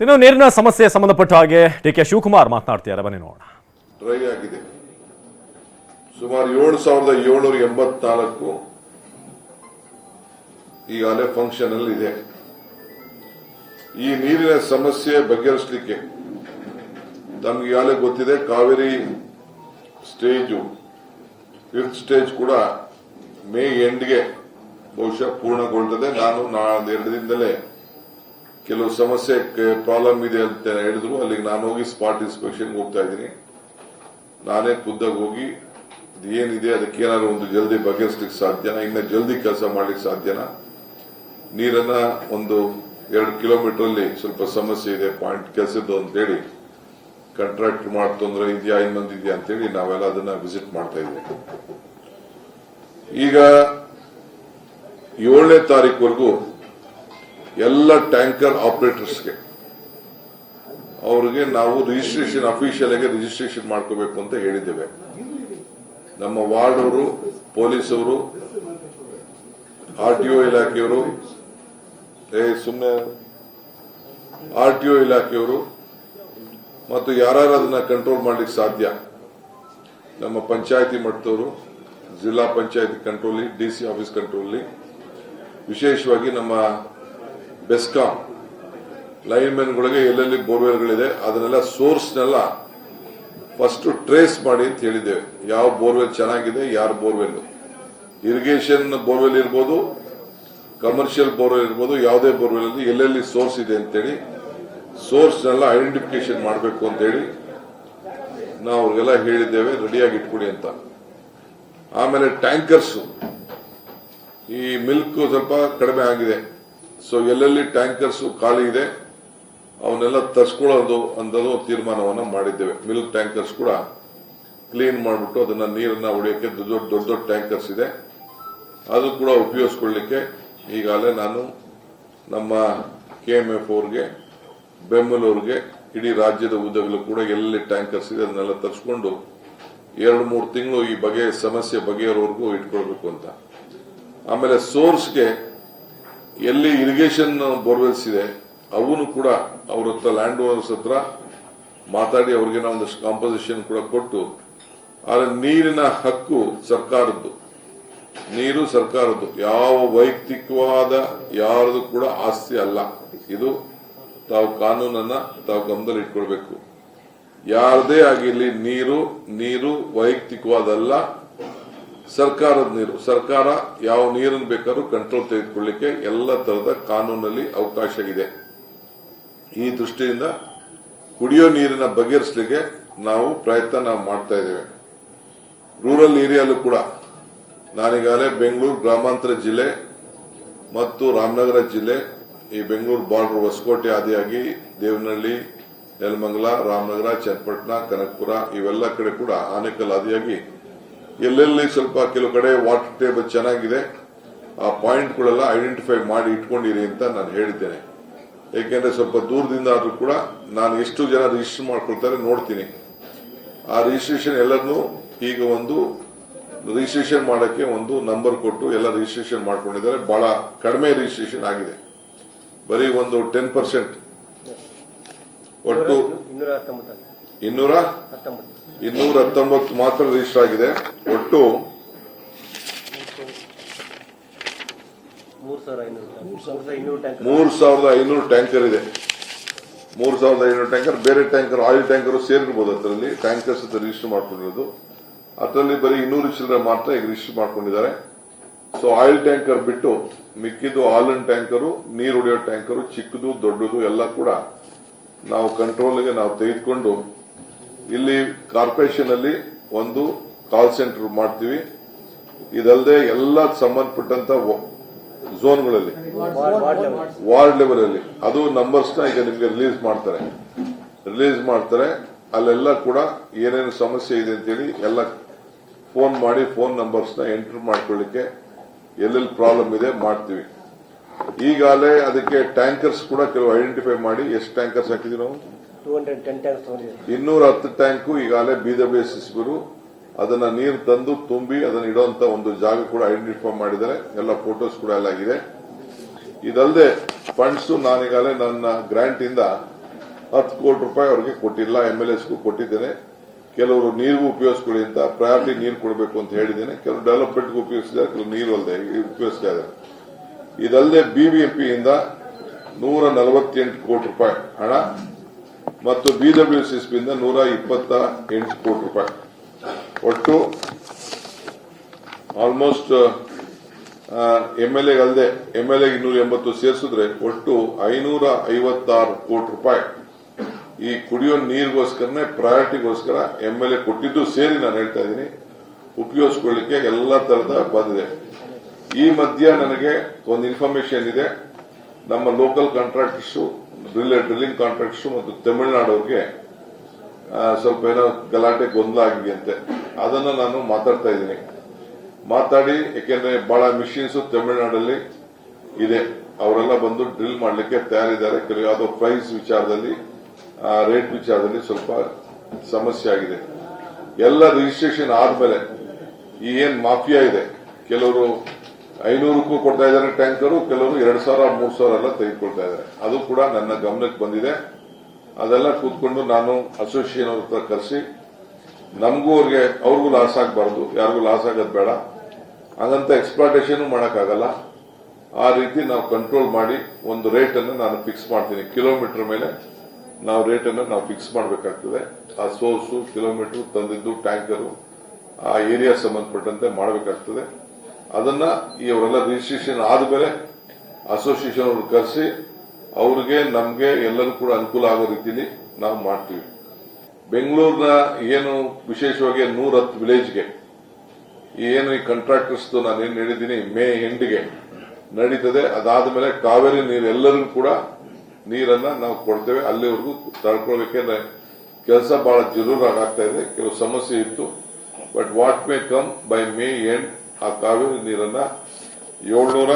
ಇನ್ನು ನೀರಿನ ಸಮಸ್ಯೆ ಸಂಬಂಧಪಟ್ಟ ಹಾಗೆ ಡಿ ಕೆ ಶಿವಕುಮಾರ್ ಮಾತನಾಡ್ತಿದ್ದಾರೆ. ಬನ್ನಿ ನೋಡೋಣ. ಡ್ರೈ ಆಗಿದೆ. ಸುಮಾರು ಏಳು ಸಾವಿರದ ಏಳ್ನೂರ ಎಂಬತ್ನಾಲ್ಕು ಈಗಾಗಲೇ ಫಂಕ್ಷನ್ ಅಲ್ಲಿ ಇದೆ. ಈ ನೀರಿನ ಸಮಸ್ಯೆ ಬಗೆಹರಿಸಲಿಕ್ಕೆ ನಮ್ಗೆ ಗೊತ್ತಿದೆ. ಕಾವೇರಿ ಸ್ಟೇಜು ಫಿಫ್ತ್ ಸ್ಟೇಜ್ ಕೂಡ ಮೇ ಎಂಡ್ಗೆ ಬಹುಶಃ ಪೂರ್ಣಗೊಳ್ತದೆ. ನಾನು ಎರಡು ದಿನದಲ್ಲೇ ಕೆಲವು ಸಮಸ್ಯೆ ಪ್ರಾಬ್ಲಮ್ ಇದೆ ಅಂತ ಹೇಳಿದ್ರು. ಅಲ್ಲಿಗೆ ನಾನು ಹೋಗಿ ಸ್ಪಾಟ್ ಇನ್ಸ್ಪೆಕ್ಷನ್ ಹೋಗ್ತಾ ಇದ್ದೀನಿ. ನಾನೇ ಖುದ್ದಾಗಿ ಹೋಗಿ ಏನಿದೆ, ಅದಕ್ಕೆ ಏನಾದ್ರು ಒಂದು ಜಲ್ದಿ ಬಗೆಹರಿಸ್ಲಿಕ್ಕೆ ಸಾಧ್ಯನಾ? ಇನ್ನ ಜಲ್ದಿ ಕೆಲಸ ಮಾಡ್ಲಿಕ್ಕೆ ಸಾಧ್ಯನಾ? ನೀರನ್ನ ಒಂದು ಎರಡು ಕಿಲೋಮೀಟರ್ ಅಲ್ಲಿ ಸ್ವಲ್ಪ ಸಮಸ್ಯೆ ಇದೆ, ಪಾಯಿಂಟ್ ಕೆಲಸದ್ದು ಅಂತೇಳಿ ಕಾಂಟ್ರಾಕ್ಟ್ ಮಾಡಿ ತೊಂದರೆ ಇದೆಯಾ, ಇನ್ನೊಂದು ಇದೆಯಾ ಅಂತೇಳಿ ನಾವೆಲ್ಲ ಅದನ್ನ ವಿಸಿಟ್ ಮಾಡ್ತಾ ಇದ್ದೀವಿ. ಈಗ ಏಳನೇ ತಾರೀಕುವರೆಗೂ ಎಲ್ಲ ಟ್ಯಾಂಕರ್ ಆಪರೇಟರ್ಸ್ಗೆ. ಅವರಿಗೆ ನಾವು ರಿಜಿಸ್ಟ್ರೇಷನ್ ಅಫಿಷಿಯಲ್ ಆಗಿ ರಿಜಿಸ್ಟ್ರೇಷನ್ ಮಾಡ್ಕೋಬೇಕು ಅಂತ ಹೇಳಿದ್ದೇವೆ. ನಮ್ಮ ವಾರ್ಡ್ ಅವರು ಪೊಲೀಸ್ ಅವರು ಆರ್ ಟಿ ಒ ಇಲಾಖೆಯವರು ಸುಮ್ಮನೆ ಆರ್ ಟಿ ಒ ಇಲಾಖೆಯವರು ಮತ್ತು ಯಾರು ಅದನ್ನ ಕಂಟ್ರೋಲ್ ಮಾಡ್ಲಿಕ್ಕೆ ಸಾಧ್ಯ? ನಮ್ಮ ಪಂಚಾಯತಿ ಮಟ್ಟದವರು, ಜಿಲ್ಲಾ ಪಂಚಾಯತಿ ಕಂಟ್ರೋಲಿ ಡಿಸಿ ಆಫೀಸ್ ಕಂಟ್ರೋಲಿ ವಿಶೇಷವಾಗಿ ನಮ್ಮ ಬೆಸ್ಕಾಂ ಲೈನ್ಮೆನ್ಗಳಿಗೆ ಎಲ್ಲೆಲ್ಲಿ ಬೋರ್ವೆಲ್ಗಳಿದೆ, ಅದನ್ನೆಲ್ಲ ಸೋರ್ಸ್ನೆಲ್ಲ ಫಸ್ಟ್ ಟ್ರೇಸ್ ಮಾಡಿ ಅಂತ ಹೇಳಿದ್ದೇವೆ. ಯಾವ ಬೋರ್ವೆಲ್ ಚೆನ್ನಾಗಿದೆ, ಯಾರು ಬೋರ್ವೆಲ್? ಇರಿಗೇಷನ್ ಬೋರ್ವೆಲ್ ಇರ್ಬೋದು, ಕಮರ್ಷಿಯಲ್ ಬೋರ್ವೆಲ್ ಇರ್ಬೋದು, ಯಾವುದೇ ಬೋರ್ವೆಲ್ ಅಲ್ಲಿ ಎಲ್ಲೆಲ್ಲಿ ಸೋರ್ಸ್ ಇದೆ ಅಂತೇಳಿ ಸೋರ್ಸ್ನೆಲ್ಲ ಐಡೆಂಟಿಫಿಕೇಶನ್ ಮಾಡಬೇಕು ಅಂತೇಳಿ ನಾವು ಅವ್ರಿಗೆಲ್ಲ ಹೇಳಿದ್ದೇವೆ, ರೆಡಿಯಾಗಿ ಇಟ್ಕೊಡಿ ಅಂತ. ಆಮೇಲೆ ಟ್ಯಾಂಕರ್ಸ್. ಈ ಮಿಲ್ಕ್ ಸ್ವಲ್ಪ ಕಡಿಮೆ ಆಗಿದೆ. ಸೊ ಎಲ್ಲೆಲ್ಲಿ ಟ್ಯಾಂಕರ್ಸ್ ಖಾಲಿ ಇದೆ, ಅವನ್ನೆಲ್ಲ ತರ್ಸ್ಕೊಳ್ಳೋದು ಅಂತದ್ದು ತೀರ್ಮಾನವನ್ನು ಮಾಡಿದ್ದೇವೆ. ಮಿಲ್ಕ್ ಟ್ಯಾಂಕರ್ಸ್ ಕೂಡ ಕ್ಲೀನ್ ಮಾಡಿಬಿಟ್ಟು ಅದನ್ನ ನೀರನ್ನ ಹೊಡೆಯೋಕೆ ದೊಡ್ಡ ದೊಡ್ಡ ಟ್ಯಾಂಕರ್ಸ್ ಇದೆ. ಅದು ಕೂಡ ಉಪಯೋಗಿಸ್ಕೊಳ್ಳಿಕ್ಕೆ ಈಗಾಗಲೇ ನಾನು ನಮ್ಮ ಕೆ ಎಂ ಎಫ್ ಅವ್ರಿಗೆ ಬೆಂಗಳೂರಿಗೆ ಇಡೀ ರಾಜ್ಯದ ಉದ್ದಗಲು ಕೂಡ ಎಲ್ಲೆಲ್ಲಿ ಟ್ಯಾಂಕರ್ಸ್ ಇದೆ ಅದನ್ನೆಲ್ಲ ತರಿಸ್ಕೊಂಡು ಎರಡು ಮೂರು ತಿಂಗಳು ಈ ಬಗೆ ಸಮಸ್ಯೆ ಬಗೆಯವರೆಗೂ ಇಟ್ಕೊಳ್ಬೇಕು ಅಂತ. ಆಮೇಲೆ ಸೋರ್ಸ್ಗೆ ಎಲ್ಲಿ ಇರಿಗೇಷನ್ ಬೋರ್ವೆಲ್ಸ್ ಇದೆ, ಅವನು ಕೂಡ ಅವ್ರ ಹತ್ರ ಲ್ಯಾಂಡ್ ಓನರ್ಸ್ ಹತ್ರ ಮಾತಾಡಿ ಅವ್ರಿಗೆ ಒಂದಷ್ಟು ಕಾಂಪೋಸಿಷನ್ ಕೂಡ ಕೊಟ್ಟು, ಆದರೆ ನೀರಿನ ಹಕ್ಕು ಸರ್ಕಾರದ್ದು. ನೀರು ಸರ್ಕಾರದ್ದು. ಯಾವ ವೈಯಕ್ತಿಕವಾದ ಯಾರದು ಕೂಡ ಆಸ್ತಿ ಅಲ್ಲ. ಇದು ತಾವು ಕಾನೂನನ್ನ ತಾವು ಗಮನದಲ್ಲಿ ಇಟ್ಕೊಳ್ಬೇಕು. ಯಾರದೇ ಆಗಿರಲಿ ನೀರು ನೀರು ವೈಯಕ್ತಿಕವಾದಲ್ಲ ಸರ್ಕಾರದ ನೀರು, ಸರ್ಕಾರ ಯಾವ ನೀರನ್ನು ಬೇಕಾದ್ರೂ ಕಂಟ್ರೋಲ್ ತೆಗೆದುಕೊಳ್ಳಿಕ್ಕೆ ಎಲ್ಲ ತರದ ಕಾನೂನಲ್ಲಿ ಅವಕಾಶ ಇದೆ. ಈ ದೃಷ್ಟಿಯಿಂದ ಕುಡಿಯೋ ನೀರಿನ ಬಗೆಹರಿಸಲಿಕ್ಕೆ ನಾವು ಪ್ರಯತ್ನ ನಾವು ಮಾಡ್ತಾ ಇದ್ದೇವೆ. ರೂರಲ್ ಏರಿಯಾಲು ಕೂಡ ನಾನೀಗಾಗಲೇ ಬೆಂಗಳೂರು ಗ್ರಾಮಾಂತರ ಜಿಲ್ಲೆ ಮತ್ತು ರಾಮನಗರ ಜಿಲ್ಲೆ, ಈ ಬೆಂಗಳೂರು ಬಾರ್ಡರ್ ಹೊಸಕೋಟೆ ಆದಿಯಾಗಿ ದೇವನಹಳ್ಳಿ, ನೆಲಮಂಗಲ, ರಾಮನಗರ, ಚನ್ನಪಟ್ಟಣ, ಕನಕಪುರ ಇವೆಲ್ಲ ಕಡೆ ಕೂಡ ಆನೇಕಲ್ ಆದಿಯಾಗಿ ಎಲ್ಲೆಲ್ಲಿ ಸ್ವಲ್ಪ ಕೆಲವು ಕಡೆ ವಾಟರ್ ಟೇಬಲ್ ಚೆನ್ನಾಗಿದೆ ಆ ಪಾಯಿಂಟ್ಗಳೆಲ್ಲ ಐಡೆಂಟಿಫೈ ಮಾಡಿ ಇಟ್ಕೊಂಡಿರಿ ಅಂತ ನಾನು ಹೇಳಿದ್ದೇನೆ. ಏಕೆಂದ್ರೆ ಸ್ವಲ್ಪ ದೂರದಿಂದ ಆದ್ರೂ ಕೂಡ ನಾನು ಎಷ್ಟು ಜನ ರಿಜಿಸ್ಟರ್ ಮಾಡ್ಕೊಳ್ತಾರೆ ನೋಡ್ತೀನಿ. ಆ ರಿಜಿಸ್ಟ್ರೇಷನ್ ಎಲ್ಲರನ್ನೂ ಈಗ ಒಂದು ರಿಜಿಸ್ಟ್ರೇಷನ್ ಮಾಡೋಕ್ಕೆ ಒಂದು ನಂಬರ್ ಕೊಟ್ಟು ಎಲ್ಲ ರಿಜಿಸ್ಟ್ರೇಷನ್ ಮಾಡ್ಕೊಂಡಿದ್ದಾರೆ. ಬಹಳ ಕಡಿಮೆ ರಿಜಿಸ್ಟ್ರೇಷನ್ ಆಗಿದೆ. ಬರೀ ಒಂದು ಟೆನ್ ಪರ್ಸೆಂಟ್ ಒಟ್ಟು ಇನ್ನೂರ? ಇನ್ನೂರ ಹತ್ತೊಂಬತ್ತು ಮಾತ್ರ ರಿಜಿಸ್ಟರ್ ಆಗಿದೆ. ಒಟ್ಟು? ಮೂರು ಸಾವಿರದ ಐನೂರು ಟ್ಯಾಂಕರ್ ಇದೆ. ಮೂರು ಸಾವಿರದ ಐನೂರು ಟ್ಯಾಂಕರ್ ಬೇರೆ ಟ್ಯಾಂಕರ್ ಆಯಿಲ್ ಟ್ಯಾಂಕರ್ ಸೇರಿರ್ಬೋದು ಅದರಲ್ಲಿ. ಟ್ಯಾಂಕರ್ಸ್ ರಿಜಿಸ್ಟರ್ ಮಾಡ್ಕೊಂಡಿರೋದು. ಅದರಲ್ಲಿ ಬರೀ ಇನ್ನೂರು ಚಿಲ್ಲರೆ ಮಾತ್ರ ಈಗ ರಿಜಿಸ್ಟರ್ ಮಾಡ್ಕೊಂಡಿದ್ದಾರೆ. ಸೊ ಆಯಿಲ್ ಟ್ಯಾಂಕರ್ ಬಿಟ್ಟು ಮಿಕ್ಕಿದ್ದು ಆಲನ್ ಟ್ಯಾಂಕರು ನೀರು ಹೊಡೆಯೋ ಟ್ಯಾಂಕರು ಚಿಕ್ಕದು, ದೊಡ್ಡದು ಎಲ್ಲ ಕೂಡ ನಾವು ಕಂಟ್ರೋಲ್ಗೆ ನಾವು ತೆಗೆದುಕೊಂಡು ಇಲ್ಲಿ ಕಾರ್ಪೊರೇಷನ್ ಅಲ್ಲಿ ಒಂದು ಕಾಲ್ ಸೆಂಟರ್ ಮಾಡ್ತೀವಿ. ಇದಲ್ಲದೆ ಎಲ್ಲ ಸಂಬಂಧಪಟ್ಟಂತ ಝೋನ್ಗಳಲ್ಲಿ ವಾರ್ಡ್ ಲೆವೆಲ್ ಅಲ್ಲಿ. ಅದು ನಂಬರ್ಸ್ ಈಗ ನಿಮಗೆ ರಿಲೀಸ್ ಮಾಡ್ತಾರೆ. ರಿಲೀಸ್ ಮಾಡ್ತಾರೆ. ಅಲ್ಲೆಲ್ಲ ಕೂಡ ಏನೇನು ಸಮಸ್ಯೆ ಇದೆ ಅಂತೇಳಿ ಎಲ್ಲ ಫೋನ್ ಮಾಡಿ ಫೋನ್ ನಂಬರ್ಸ್ನ ಎಂಟರ್ ಮಾಡ್ಕೊಳ್ಳಿಕ್ಕೆ ಎಲ್ಲೆಲ್ಲಿ ಪ್ರಾಬ್ಲಮ್ ಇದೆ ಮಾಡ್ತೀವಿ. ಈಗಾಗಲೇ ಅದಕ್ಕೆ ಟ್ಯಾಂಕರ್ಸ್ ಕೂಡ ಕೆಲವು ಐಡೆಂಟಿಫೈ ಮಾಡಿ ಎಷ್ಟು ಟ್ಯಾಂಕರ್ಸ್ ಹಾಕಿದ್ರು ನಾವು ಇನ್ನೂರ ಹತ್ತು ಟ್ಯಾಂಕು ಈಗಾಗಲೇ ಬಿಡಬ್ಲ್ಯೂಎಸ್ಎಸ್ಗಳು ಅದನ್ನ ನೀರು ತಂದು ತುಂಬಿ ಅದನ್ನ ಇಡುವಂತ ಒಂದು ಜಾಗ ಕೂಡ ಐಡೆಂಟಿಫೈ ಮಾಡಿದ್ದಾರೆ. ಎಲ್ಲ ಫೋಟೋಸ್ ಕೂಡ ಎಲ್ಲ ಆಗಿದೆ. ಇದಲ್ಲದೆ ಫಂಡ್ಸ್ ನಾನೀಗಾಗಲೇ ನನ್ನ ಗ್ರಾಂಟ್ ಇಂದ ಹತ್ತು ಕೋಟಿ ರೂಪಾಯಿ ಅವರಿಗೆ ಕೊಟ್ಟಿಲ್ಲ. ಎಂ ಎಲ್ ಎಸ್ಗೂ ಕೊಟ್ಟಿದ್ದೇನೆ. ಕೆಲವರು ನೀರಿಗೂ ಉಪಯೋಗಿಸ್ಕೊಳ್ಳಿ ಅಂತ ಪ್ರಯಾರಿಟಿ ನೀರು ಕೊಡಬೇಕು ಅಂತ ಹೇಳಿದ್ದೇನೆ. ಕೆಲವರು ಡೆವಲಪ್ಮೆಂಟ್ಗೂ ಉಪಯೋಗಿಸಿದ್ದಾರೆ ಕೆಲವರು ನೀರು ಅಲ್ಲದೆ ಉಪಯೋಗಿಸ್ತಾ ಇದ್ದಾರೆ. ಇದಲ್ಲದೆ ಬಿಬಿಎಂಪಿಯಿಂದ ನೂರ ನಲವತ್ತೆಂಟು ಕೋಟಿ ರೂಪಾಯಿ ಹಣ ಮತ್ತು ಬಿಡಬ್ಲ್ಯೂಸಿಎಸ್ಪಿಯಿಂದ ನೂರ ಇಪ್ಪತ್ತ ಎಂಟು ಕೋಟಿ ರೂಪಾಯಿ. ಒಟ್ಟು ಆಲ್ಮೋಸ್ಟ್ ಎಂಎಲ್ಎ ಅಲ್ಲದೆ ಎಂಎಲ್ಎ ಇನ್ನೂರ ಎಂಬತ್ತು ಸೇರಿಸಿದ್ರೆ ಒಟ್ಟು ಐನೂರ ಐವತ್ತಾರು ಕೋಟಿ ರೂಪಾಯಿ. ಈ ಕುಡಿಯೋ ನೀರಿಗೋಸ್ಕರನೇ ಪ್ರಯಾರಿಟಿಗೋಸ್ಕರ ಎಂಎಲ್ಎ ಕೊಟ್ಟಿದ್ದು ಸೇರಿ ನಾನು ಹೇಳ್ತಾ ಇದ್ದೀನಿ. ಉಪಯೋಗಿಸ್ಕೊಳ್ಳಿಕ್ಕೆ ಎಲ್ಲ ತರದ ಬಂದಿದೆ ಈ ಮಧ್ಯ ನನಗೆ ಒಂದು ಇನ್ಫಾರ್ಮೇಶನ್ ಇದೆ. ನಮ್ಮ ಲೋಕಲ್ ಕಾಂಟ್ರಾಕ್ಟರ್ಸ್ ಡ್ರಿಲ್ಲಿಂಗ್ ಕಾಂಟ್ರಾಕ್ಟರ್ಸ್ ಮತ್ತು ತಮಿಳುನಾಡವ್ರಿಗೆ ಸ್ವಲ್ಪ ಏನೋ ಗಲಾಟೆ, ಗೊಂದಲ ಆಗಿದೆ ಅಂತೆ ಅದನ್ನ ನಾನು ಮಾತಾಡ್ತಾ ಇದ್ದೀನಿ. ಮಾತಾಡಿ ಯಾಕೆಂದ್ರೆ ಬಹಳ ಮಿಷಿನ್ಸ್ ತಮಿಳುನಾಡಲ್ಲಿ ಇದೆ. ಅವರೆಲ್ಲ ಬಂದು ಡ್ರಿಲ್ ಮಾಡಲಿಕ್ಕೆ ತಯಾರಿದ್ದಾರೆ. ಕೆಲವು ಯಾವುದೋ ಪ್ರೈಸ್ ವಿಚಾರದಲ್ಲಿ ರೇಟ್ ವಿಚಾರದಲ್ಲಿ ಸ್ವಲ್ಪ ಸಮಸ್ಯೆ ಆಗಿದೆ. ಎಲ್ಲ ರಿಜಿಸ್ಟ್ರೇಷನ್ ಆದ್ಮೇಲೆ ಈ ಏನ್ ಮಾಫಿಯಾ ಇದೆ, ಕೆಲವರು ಐನೂರಕ್ಕೂ ಕೊಡ್ತಾ ಇದ್ದಾರೆ ಟ್ಯಾಂಕರು, ಕೆಲವರು ಎರಡು ಸಾವಿರ, ಮೂರು ಸಾವಿರ ಎಲ್ಲ ತೆಗೆದುಕೊಳ್ತಾ ಇದ್ದಾರೆ. ಅದು ಕೂಡ ನನ್ನ ಗಮನಕ್ಕೆ ಬಂದಿದೆ. ಅದೆಲ್ಲ ಕೂತ್ಕೊಂಡು ನಾನು ಅಸೋಸಿಯೇಷನ್ ಅವ್ರ ಹತ್ರ ಕರೆಸಿ, ನಮಗೂ ಅವ್ರಿಗೆ, ಅವ್ರಿಗೂ ಲಾಸ್ ಆಗಬಾರ್ದು, ಯಾರಿಗೂ ಲಾಸ್ ಆಗೋದು ಬೇಡ. ಹಾಗಂತ ಎಕ್ಸ್ಪ್ಲಾಟೇಷನ್ ಮಾಡೋಕ್ಕಾಗಲ್ಲ. ಆ ರೀತಿ ನಾವು ಕಂಟ್ರೋಲ್ ಮಾಡಿ ಒಂದು ರೇಟ್ ಅನ್ನು ನಾನು ಫಿಕ್ಸ್ ಮಾಡ್ತೀನಿ. ಕಿಲೋಮೀಟರ್ ಮೇಲೆ ನಾವು ರೇಟ್ ಅನ್ನು ನಾವು ಫಿಕ್ಸ್ ಮಾಡಬೇಕಾಗ್ತದೆ. ಆ ಸೋರ್ಸು ಕಿಲೋಮೀಟರ್ ತಂದಿದ್ದು ಟ್ಯಾಂಕರು ಆ ಏರಿಯಾ ಸಂಬಂಧಪಟ್ಟಂತೆ ಮಾಡಬೇಕಾಗ್ತದೆ. ಅದನ್ನ ಇವರೆಲ್ಲ ರಿಜಿಸ್ಟ್ರೇಷನ್ ಆದ್ಮೇಲೆ ಅಸೋಸಿಯೇಷನ್ ಅವ್ರನ್ನ ಕರೆಸಿ, ಅವ್ರಿಗೆ ನಮಗೆ ಎಲ್ಲರೂ ಕೂಡ ಅನುಕೂಲ ಆಗೋ ರೀತಿಯಲ್ಲಿ ನಾವು ಮಾಡ್ತೀವಿ. ಬೆಂಗಳೂರಿನ ಏನು ವಿಶೇಷವಾಗಿ ನೂರ ಹತ್ತು ವಿಲೇಜ್ಗೆ ಏನು ಈ ಕಾಂಟ್ರಾಕ್ಟರ್ಸ್ ನಾನು ಏನು ಹೇಳಿದ್ದೀನಿ, ಮೇ ಎಂಡ್ಗೆ ನಡೀತದೆ. ಅದಾದ ಮೇಲೆ ಕಾವೇರಿ ನೀರು ಎಲ್ಲರಿಗೂ ಕೂಡ ನೀರನ್ನ ನಾವು ಕೊಡ್ತೇವೆ. ಅಲ್ಲಿವರೆಗೂ ತಡ್ಕೊಳ್ಬೇಕೆಂದ್ರೆ ಕೆಲಸ ಬಹಳ ಜರೂರಾಗ್ತಾ ಇದೆ. ಕೆಲವು ಸಮಸ್ಯೆ ಇತ್ತು. But what may come by May end ಆ ಕಾವೇರಿ ನೀರನ್ನ ಏಳ್ನೂರ